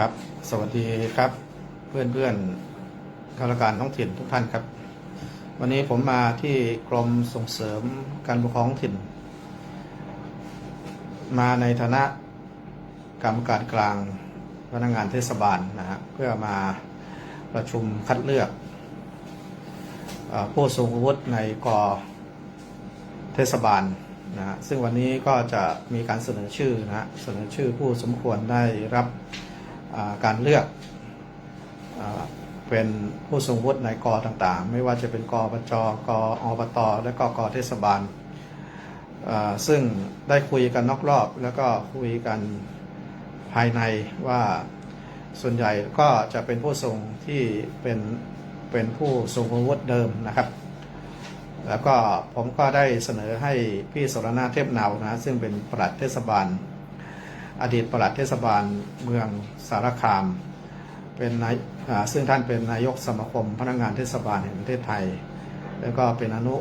ครับ สวัสดีครับ เพื่อนเพื่อนข้าราชการท้องถิ่นทุกท่านครับ วันนี้ผมมาที่กรมส่งเสริมการปกครองท้องถิ่น มาในฐานะกรรมการกลางพนักงานเทศบาลนะฮะเพื่อมาประชุมคัดเลือกผู้ทรงอาวุธในกอเทศบาลนะฮะซึ่งวันนี้ก็จะมีการเสนอชื่อนะฮะเสนอชื่อผู้สมควรได้รับ การเลือกอเป็นผู้ทรงวุฒิในกอต่างๆ ไม่ว่าจะเป็นกอบจกอบต และก็กอเทศบาล ซึ่งได้คุยกันนอกรอบแล้วก็คุยกันภายในว่าส่วนใหญ่ก็จะเป็นผู้ทรงที่เป็นเป็นผู้ทรงวุธเดิมนะครับ แล้วก็ผมก็ได้เสนอให้พี่สรณาเทพเนานะซึ่งเป็นปลัดเทศบาล อดีตปลัดเทศบาลเมืองสารคาม เป็นนายซึ่งท่านเป็นนายกสมาคมพนักงานเทศบาลแห่งประเทศไทย แล้วก็เป็นอนุ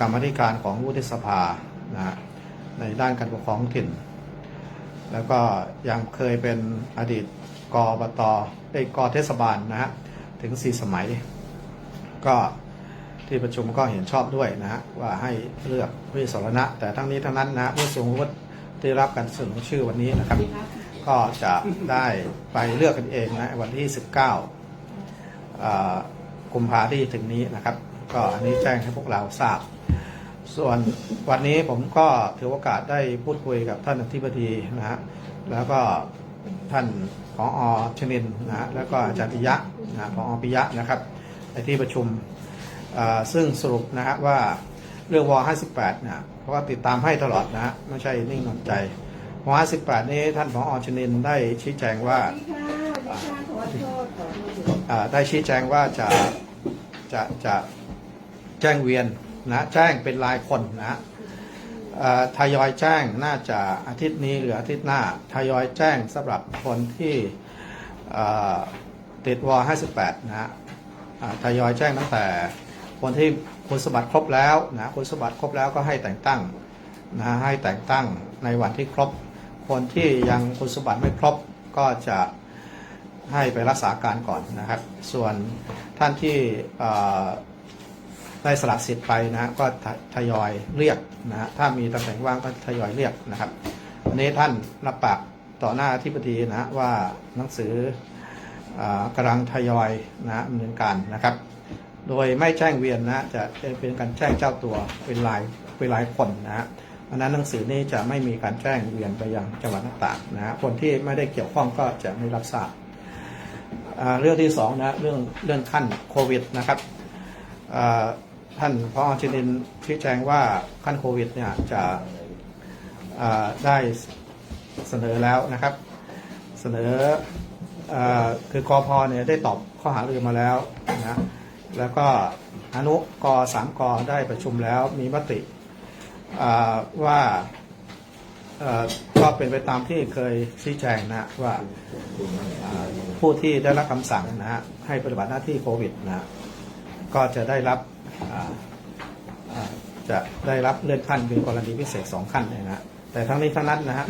กรรมธิการของวุฒิสภานะในด้านการปกครองถิ่น แล้วก็ยังเคยเป็นอดีตกอบตได้กอเทศบาลนะฮะถึง 4 สมัย ก็ที่ประชุมก็เห็นชอบด้วยนะฮะว่าให้เลือกพี่สรณะ แต่ทั้งนี้ทั้งนั้นนะผู้ทรงวุฒิ ที่รับการเสนอชื่อวันนี้นะครับ ก็จะได้ไปเลือกกันเองนะวันที่ 19อ่ากุมภาที่ถึงนี้นะครับ ก็อันนี้แจ้งให้พวกเราทราบ ส่วนวันนี้ผมก็ถือโอกาสได้พูดคุยกับท่านอธิบดีนะฮะแล้วก็ท่านผออชนินนะฮะแล้วก็อาจารย์ปิยะนะผอปิยะนะครับในที่ประชุมอ่าซึ่งสรุปนะฮะว่า เรื่องวอ58นะเพราะว่าติดตามให้ตลอดนะฮะไม่ใช่นิ่งนอนใจวอ58 นี้ท่านผออชนินได้ชี้แจงว่าได้ชี้แจงว่าจะจะจะแจ้งเวียนนะแจ้งเป็นรายคนนะทยอยแจ้งน่าจะอาทิตย์นี้หรืออาทิตย์หน้าทยอยแจ้งสำหรับคนที่ติดวอ58 นะฮะทยอยแจ้งตั้งแต่คนที่ คุณสมบัติครบแล้วนะคุณสมบัติครบแล้วก็ให้แต่งตั้งนะให้แต่งตั้งในวันที่ครบ คนที่ยังคุณสมบัติไม่ครบก็จะให้ไปรักษาการก่อนนะครับ ส่วนท่านที่ได้สละสิทธิ์ไปนะก็ทยอยเรียกนะถ้ามีตำแหน่งว่างก็ทยอยเรียกนะครับวันนี้ท่านรับปากต่อหน้าที่ปดีนะฮะว่าหนังสืออกำลังทยอยนะดำเนินการนะครับ โดยไม่แจ้งเวียนนะ จะเป็นการแจ้งเจ้าตัวเป็นรายเป็นรายคนนะฮะอันนั้นหนังสือนี้จะไม่มีการแจ้งเวียนไปยังจังหวัดต่างๆนะฮะคนที่ไม่ได้เกี่ยวข้องก็จะไม่รับทราบเรื่องที่สองนะเรื่องเรื่องขั้นโควิดนะครับท่านพอชินินชี้แจงว่าขั้นโควิดเนี่ยจะได้เสนอแล้วนะครับ เสนออคือกอพเนี่ยได้ตอบข้อหารือมาแล้วนะ แล้วก็อนุกสามกได้ประชุมแล้วมีมติว่าก็เป็นไปตามที่เคยชี้แจงนะว่าผู้ที่ได้รับคำสั่งนะฮะให้ปฏิบัติหน้าที่โควิดนะก็จะได้รับจะได้รับเลื่อนขั้นเป็นกรณีพิเศษสองขั้นเลยนะฮะแต่ทั้งนี้ทั้งนั้นนะฮะ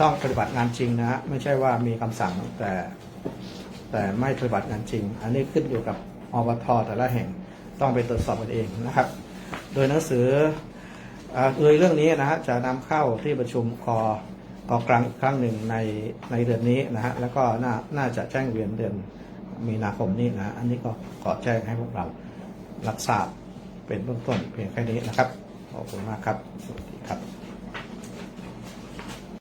ต้องปฏิบัติงานจริงนะฮะไม่ใช่ว่ามีคำสั่งแต่แต่ไม่ปฏิบัติงานจริง อันนี้ขึ้นอยู่กับ อบทแต่ละแห่งต้องไปตรวจสอบกันเองนะครับ โดยหนังสือเอ่าโดยเรื่องนี้นะฮะจะนำเข้าที่ประชุมคอกอกลางอีกครั้งหนึ่งในในเดือนนี้นะฮะแล้วก็น่าน่าจะแจ้งเวียนเดือนมีนาคมนี้นะฮะอันนี้ก็ขอแจ้งให้พวกเรารับทราบเป็นเบื้องต้นเพียงแค่นี้นะครับขอบคุณมากครับสวัสดีครับ